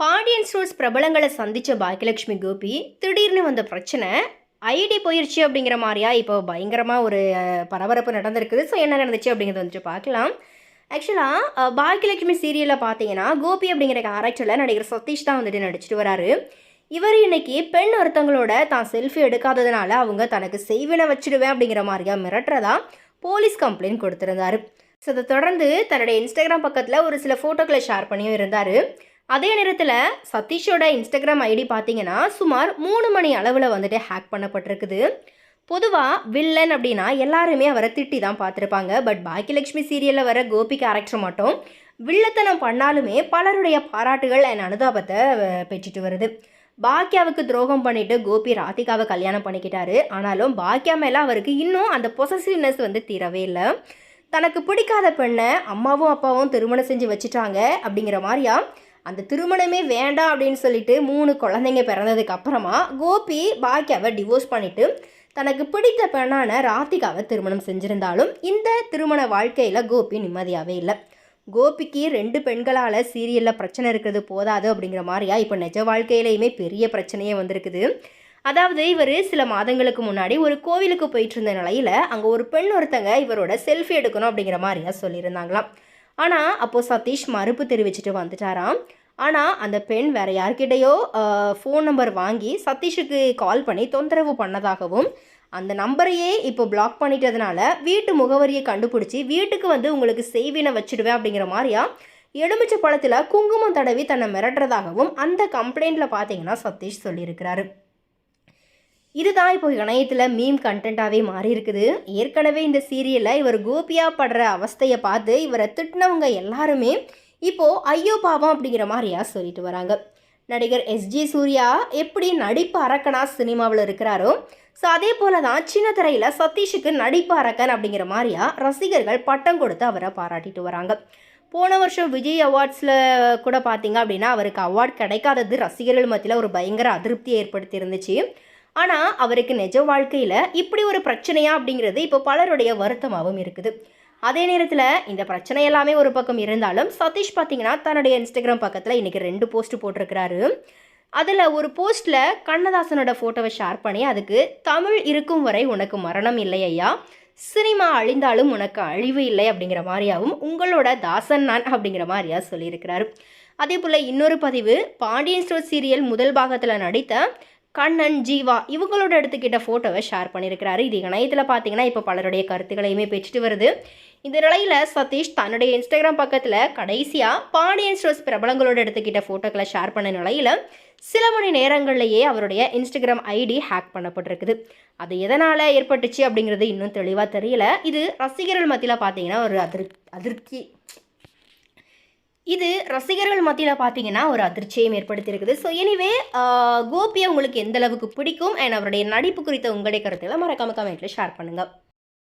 Pandian stores பிரபலங்களை சந்தித்த பாக்கியலட்சுமி கோபி திடீர்னு வந்த பிரச்சனை ஐடி போயிருச்சு அப்படிங்கிற மாதிரியா? இப்போ பயங்கரமாக ஒரு பரபரப்பு நடந்திருக்குது. ஸோ என்ன நடந்துச்சு அப்படிங்கிறத வந்துட்டு பார்க்கலாம். ஆக்சுவலாக பாக்கியலட்சுமி சீரியலில் பார்த்தீங்கன்னா கோபி அப்படிங்கிற கேரக்டரில் நடிகர் சதீஷ் தான் வந்துட்டு நடிச்சிட்டு வராரு. இவர் இன்னைக்கு பெண் ஒருத்தங்களோட தான் செல்ஃபி எடுக்காததுனால அவங்க தனக்கு செய்வினை வச்சிடுவேன் அப்படிங்கிற மாதிரியா மிரட்டுறதா போலீஸ் கம்ப்ளைண்ட் கொடுத்துருந்தாரு. ஸோ அதை தொடர்ந்து தன்னுடைய இன்ஸ்டாகிராம் பக்கத்தில் ஒரு சில ஃபோட்டோக்களை ஷேர் பண்ணியும் இருந்தார். அதே நேரத்தில் சதீஷோட இன்ஸ்டாகிராம் ஐடி பார்த்தீங்கன்னா சுமார் மூணு மணி அளவில் வந்துட்டு ஹேக் பண்ணப்பட்டிருக்குது. பொதுவாக வில்லன் அப்படின்னா எல்லாருமே அவரை திட்டி தான் பார்த்துருப்பாங்க. பட் பாக்கியலட்சுமி சீரியலில் வர கோபி கேரக்டர் மட்டும் வில்லத்தனம் பண்ணாலுமே பலருடைய பாராட்டுகள் என் அனுதாபத்தை பெற்றுட்டு வருது. பாக்கியாவுக்கு துரோகம் பண்ணிட்டு கோபி ராதிகாவை கல்யாணம் பண்ணிக்கிட்டாரு. ஆனாலும் பாக்கியா மேலே அவருக்கு இன்னும் அந்த பொசசிவ்னஸ் வந்து தீரவே இல்லை. தனக்கு பிடிக்காத பெண்ணை அம்மாவும் அப்பாவும் திருமணம் செஞ்சு வச்சுட்டாங்க அப்படிங்கிற மாதிரியா அந்த திருமணமே வேண்டாம் அப்படின்னு சொல்லிட்டு மூணு குழந்தைங்க பிறந்ததுக்கு அப்புறமா கோபி பாக்கியாவை டிவோர்ஸ் பண்ணிட்டு தனக்கு பிடித்த பெண்ணான ராதிகாவை திருமணம் செஞ்சிருந்தாலும் இந்த திருமண வாழ்க்கையில் கோபி நிம்மதியாகவே இல்லை. கோபிக்கு ரெண்டு பெண்களால் சீரியலில் பிரச்சனை இருக்கிறது போதாது அப்படிங்கிற மாதிரியா இப்போ நிஜ வாழ்க்கையிலையுமே பெரிய பிரச்சனையே வந்திருக்குது. அதாவது இவர் சில மாதங்களுக்கு முன்னாடி ஒரு கோவிலுக்கு போயிட்டு இருந்த நிலையில் அங்கே ஒரு பெண் ஒருத்தங்க இவரோட செல்ஃபி எடுக்கணும் அப்படிங்கிற மாதிரியா சொல்லியிருந்தாங்களாம். ஆனால் அப்போது சதீஷ் மறுப்பு தெரிவிச்சிட்டு வந்துட்டாராம். ஆனால் அந்த பெண் வேற யார்கிட்டயோ ஃபோன் நம்பர் வாங்கி சதீஷுக்கு கால் பண்ணி தொந்தரவு பண்ணதாகவும் அந்த நம்பரையே இப்போ பிளாக் பண்ணிட்டதுனால வீட்டு முகவரியை கண்டுபிடிச்சி வீட்டுக்கு வந்து உங்களுக்கு செய்வினை வச்சுடுவேன் அப்படிங்கிற மாதிரியா எலுமிச்சை பழத்தில் குங்குமம் தடவி தன்னை மிரட்டுறதாகவும் அந்த கம்ப்ளைண்ட்டில் பார்த்தீங்கன்னா சதீஷ் சொல்லியிருக்கிறாரு. இதுதான் இப்போ இணையத்தில் மீம் கண்டென்ட்டாகவே மாறி இருக்குது ஏற்கனவே இந்த சீரியலில் இவர் கோபியாக படுற அவஸ்தையை பார்த்து இவரை திட்டினவங்க எல்லாருமே இப்போது ஐயோ பாவம் அப்படிங்கிற மாதிரியா சொல்லிட்டு வராங்க. நடிகர் எஸ்ஜி சூர்யா எப்படி நடிப்பு அரக்கனா சினிமாவில் இருக்கிறாரோ ஸோ அதே போல தான் சின்ன திரையில் சதீஷுக்கு நடிப்பு அரக்கன் அப்படிங்கிற மாதிரியா ரசிகர்கள் பட்டம் கொடுத்து அவரை பாராட்டிட்டு வராங்க. போன வருஷம் விஜய் அவார்ட்ஸில் கூட பார்த்தீங்க அப்படின்னா அவருக்கு அவார்ட் கிடைக்காதது ரசிகர்கள் மத்தியில் ஒரு பயங்கர அதிருப்தியை ஏற்படுத்தி இருந்துச்சு ஆனால் அவருக்கு நிஜ வாழ்க்கையில் இப்படி ஒரு பிரச்சனையா அப்படிங்கிறது இப்போ பலருடைய வருத்தமாகவும் இருக்குது. அதே நேரத்தில் இந்த பிரச்சனை எல்லாமே ஒரு பக்கம் இருந்தாலும் சதீஷ் பார்த்தீங்கன்னா தன்னுடைய இன்ஸ்டாகிராம் பக்கத்தில் இன்றைக்கி ரெண்டு போஸ்ட் போட்டிருக்கிறாரு. அதில் ஒரு போஸ்ட்டில் கண்ணதாசனோட ஃபோட்டோவை ஷேர் பண்ணி அதுக்கு தமிழ் இருக்கும் வரை உனக்கு மரணம் இல்லை ஐயா. சினிமா அழிந்தாலும் உனக்கு அழிவு இல்லை அப்படிங்கிற மாதிரியாவும் உங்களோட தாசன் நான் அப்படிங்கிற மாதிரியா சொல்லியிருக்கிறாரு. அதே போல் இன்னொரு பதிவு பாண்டியன் ஸ்டோர் சீரியல் முதல் பாகத்தில் நடித்த கண்ணன் ஜீவா இவங்களோட எடுத்துக்கிட்ட ஃபோட்டோவை ஷேர் பண்ணியிருக்கிறாரு. இது இணையத்தில் பார்த்தீங்கன்னா இப்போ பலருடைய கருத்துக்களையுமே பெற்றுட்டு வருது. இந்த நிலையில் சதீஷ் தன்னுடைய இன்ஸ்டாகிராம் பக்கத்தில் கடைசியாக பாண்டியன் ஸ்டோர்ஸ் பிரபலங்களோட எடுத்துக்கிட்ட ஃபோட்டோக்களை ஷேர் பண்ண நிலையில் சில மணி நேரங்கள்லேயே அவருடைய இன்ஸ்டாகிராம் ஐடி ஹேக் பண்ணப்பட்டிருக்குது. அது எதனால் ஏற்பட்டுச்சு அப்படிங்கிறது இன்னும் தெளிவாக தெரியல. இது ரசிகர்கள் மத்தியில் பார்த்தீங்கன்னா ஒரு அதிர் அதிருப்தி இது ரசிகர்கள் மத்தியில் பார்த்தீங்கன்னா ஒரு அதிர்ச்சியை ஏற்படுத்தியிருக்குது. ஸோ எனிவே கோபியை உங்களுக்கு எந்த அளவுக்கு பிடிக்கும் அண்ட் அவருடைய நடிப்பு குறித்த உங்களுடைய கருத்துக்களை மறக்காம கமெண்ட்டில் ஷேர் பண்ணுங்கள்